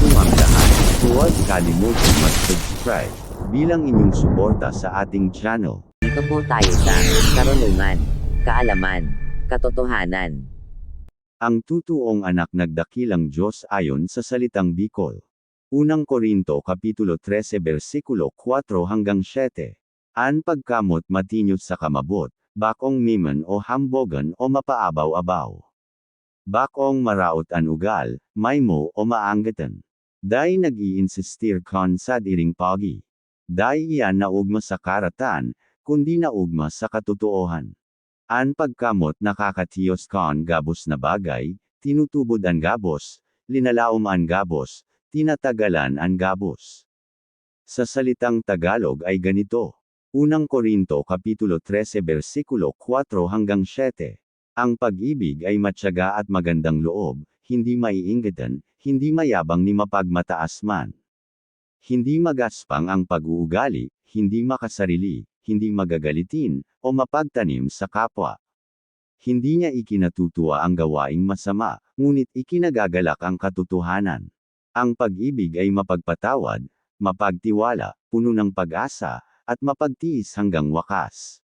Ang lahat, huwag kalimutan mag-subscribe bilang inyong suporta sa ating channel. Dito po tayo sa karunungan, kaalaman, katotohanan. Ang tutuong anak nagdakilang Diyos ayon sa salitang Bicol. Unang Korinto Kapitulo 13 versikulo 4 hanggang 7. An pagkamot matinyot sa kamabot, bakong miman o hambogan o mapaabaw-abaw. Bakong maraot an ugal, maymo o maanggatan. Day nag-i-insistir kon sa diring pogi. Day iyan naugma sa karatan, kundi naugma sa katotohan. An pagkamot nakakatiyos kon gabos na bagay, tinutubod ang gabos, linalaom ang gabos, tinatagalan ang gabos. Sa salitang Tagalog ay ganito. Unang Korinto Kapitulo 13 versikulo 4 hanggang 7. Ang pag-ibig ay matyaga at magandang loob, hindi maiinggatan, hindi mayabang ni mapagmataas man. Hindi magaspang ang pag-uugali, hindi makasarili, hindi magagalitin, o mapagtanim sa kapwa. Hindi niya ikinatutuwa ang gawaing masama, ngunit ikinagagalak ang katotohanan. Ang pag-ibig ay mapagpatawad, mapagtiwala, puno ng pag-asa, at mapagtiis hanggang wakas.